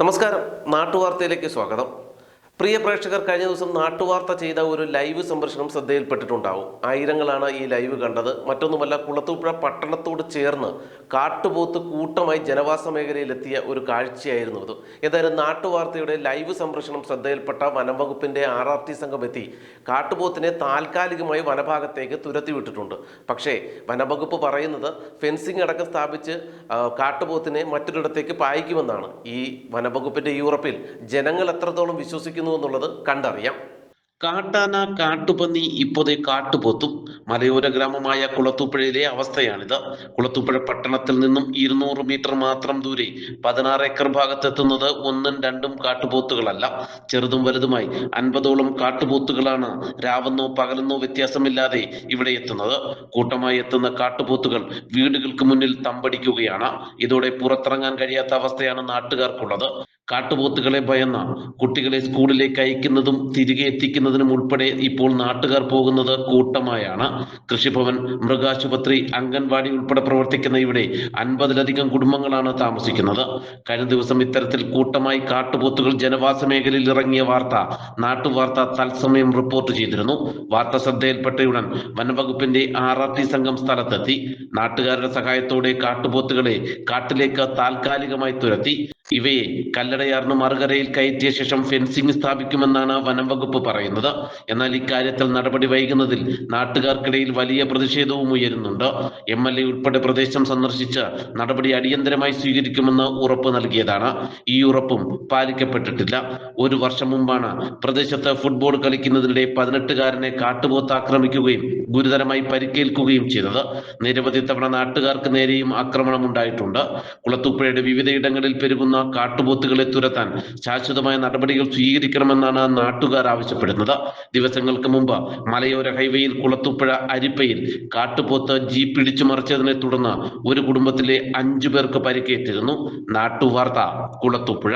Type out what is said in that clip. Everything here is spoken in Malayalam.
നമസ്കാരം. നാട്ടുവാർത്തയിലേക്ക് സ്വാഗതം. പ്രിയ പ്രേക്ഷകർ കഴിഞ്ഞ ദിവസം നാട്ടുവാർത്ത ചെയ്ത ഒരു ലൈവ് സംപ്രേഷണം ശ്രദ്ധയിൽപ്പെട്ടിട്ടുണ്ടാവും. ആയിരങ്ങളാണ് ഈ ലൈവ് കണ്ടത്. മറ്റൊന്നുമല്ല കുളത്തൂപ്പുഴ പട്ടണത്തോട് ചേർന്ന് കാട്ടുപോത്ത് കൂട്ടമായി ജനവാസ മേഖലയിലെത്തിയ ഒരു കാഴ്ചയായിരുന്നു അത്. ഏതായാലും നാട്ടുവാർത്തയുടെ ലൈവ് സംപ്രേഷണം ശ്രദ്ധയിൽപ്പെട്ട വനം വകുപ്പിന്റെ ആർ ആർ ടി സംഘം എത്തി കാട്ടുപോത്തിനെ താൽക്കാലികമായി വനഭാഗത്തേക്ക് തുരത്തി വിട്ടിട്ടുണ്ട് പക്ഷേ വനംവകുപ്പ് പറയുന്നത് ഫെൻസിംഗ് അടക്കം സ്ഥാപിച്ച് കാട്ടുപോത്തിനെ മറ്റൊരിടത്തേക്ക് പായിക്കുമെന്നാണ്. ഈ വനംവകുപ്പിന്റെ യൂറോപ്പിൽ ജനങ്ങൾ എത്രത്തോളം വിശ്വസിക്കുന്നു എന്നുള്ളത് കണ്ടറിയാം. കാട്ടാന കാട്ടുപന്നി ഇപ്പോഴേ കാട്ടുപോത്തും മലയോര ഗ്രാമമായ കുളത്തൂപ്പുഴയിലെ അവസ്ഥയാണിത്. കുളത്തൂപ്പുഴ പട്ടണത്തിൽ നിന്നും ഇരുന്നൂറ് മീറ്റർ മാത്രം ദൂരെ പതിനാറ് ഏക്കർ ഭാഗത്തെത്തുന്നത് ഒന്നും രണ്ടും കാട്ടുപോത്തുകളല്ല. ചെറുതും വലുതുമായി അൻപതോളം കാട്ടുപോത്തുകളാണ് രാവെന്നോ പകലെന്നോ വ്യത്യാസമില്ലാതെ ഇവിടെ എത്തുന്നത്. കൂട്ടമായി എത്തുന്ന കാട്ടുപോത്തുകൾ വീടുകൾക്ക് മുന്നിൽ തമ്പടിക്കുകയാണ്. ഇതോടെ പുറത്തിറങ്ങാൻ കഴിയാത്ത അവസ്ഥയാണ് നാട്ടുകാർക്കുള്ളത്. കാട്ടുപോത്തുകളെ ഭയന്ന കുട്ടികളെ സ്കൂളിലേക്ക് അയക്കുന്നതും തിരികെ എത്തിക്കുന്നതിനും ഉൾപ്പെടെ ഇപ്പോൾ നാട്ടുകാർ പോകുന്നത് കൂട്ടമായാണ്. കൃഷിഭവൻ മൃഗാശുപത്രി അംഗൻവാടി ഉൾപ്പെടെ പ്രവർത്തിക്കുന്ന ഇവിടെ അൻപതിലധികം കുടുംബങ്ങളാണ് താമസിക്കുന്നത്. കഴിഞ്ഞ ദിവസം ഇത്തരത്തിൽ കൂട്ടമായി കാട്ടുപോത്തുകൾ ജനവാസ മേഖലയിൽ ഇറങ്ങിയ വാർത്ത നാട്ടുവാർത്ത തത്സമയം റിപ്പോർട്ട് ചെയ്തിരുന്നു. വാർത്ത ശ്രദ്ധയിൽപ്പെട്ടയുടൻ വനംവകുപ്പിന്റെ ആർ ആർ ടി സംഘം സ്ഥലത്തെത്തി. നാട്ടുകാരുടെ സഹായത്തോടെ കാട്ടുപോത്തുകളെ കാട്ടിലേക്ക് താൽക്കാലികമായി തുരത്തി. ഇവയെ കല്ലടയാറിന് മറുകരയിൽ കയറ്റിയ ശേഷം ഫെൻസിംഗ് സ്ഥാപിക്കുമെന്നാണ് വനം വകുപ്പ് പറയുന്നത്. എന്നാൽ ഇക്കാര്യത്തിൽ നടപടി വൈകുന്നതിൽ നാട്ടുകാർക്കിടയിൽ വലിയ പ്രതിഷേധവും ഉയരുന്നുണ്ട്. എം എൽ എ ഉൾപ്പെടെ പ്രദേശം സന്ദർശിച്ച് നടപടി അടിയന്തരമായി സ്വീകരിക്കുമെന്ന് ഉറപ്പ് നൽകിയതാണ്. ഈ ഉറപ്പും പാലിക്കപ്പെട്ടിട്ടില്ല. ഒരു വർഷം മുമ്പാണ് പ്രദേശത്ത് ഫുട്ബോൾ കളിക്കുന്നതിനിടെ പതിനെട്ടുകാരനെ കാട്ടുപോത്ത് ആക്രമിക്കുകയും ഗുരുതരമായി പരിക്കേൽക്കുകയും ചെയ്തത്. നിരവധി തവണ നാട്ടുകാർക്ക് നേരെയും ആക്രമണം ഉണ്ടായിട്ടുണ്ട്. കുളത്തുപ്പുഴയുടെ വിവിധയിടങ്ങളിൽ പെരുകുന്ന കാട്ടുപോത്തുകളെ തുരത്താൻ ശാശ്വതമായ നടപടികൾ സ്വീകരിക്കണമെന്നാണ് നാട്ടുകാർ ആവശ്യപ്പെടുന്നത്. ദിവസങ്ങൾക്ക് മുമ്പ് മലയോര ഹൈവേയിൽ കുളത്തുപ്പുഴ അരിപ്പയിൽ കാട്ടുപോത്ത് ജീപ്പ് ഇടിച്ചു മറിച്ചതിനെ തുടർന്ന് ഒരു കുടുംബത്തിലെ അഞ്ചു പേർക്ക് പരിക്കേറ്റിരുന്നു. നാട്ടുവാർത്ത കുളത്തൂപ്പുഴ.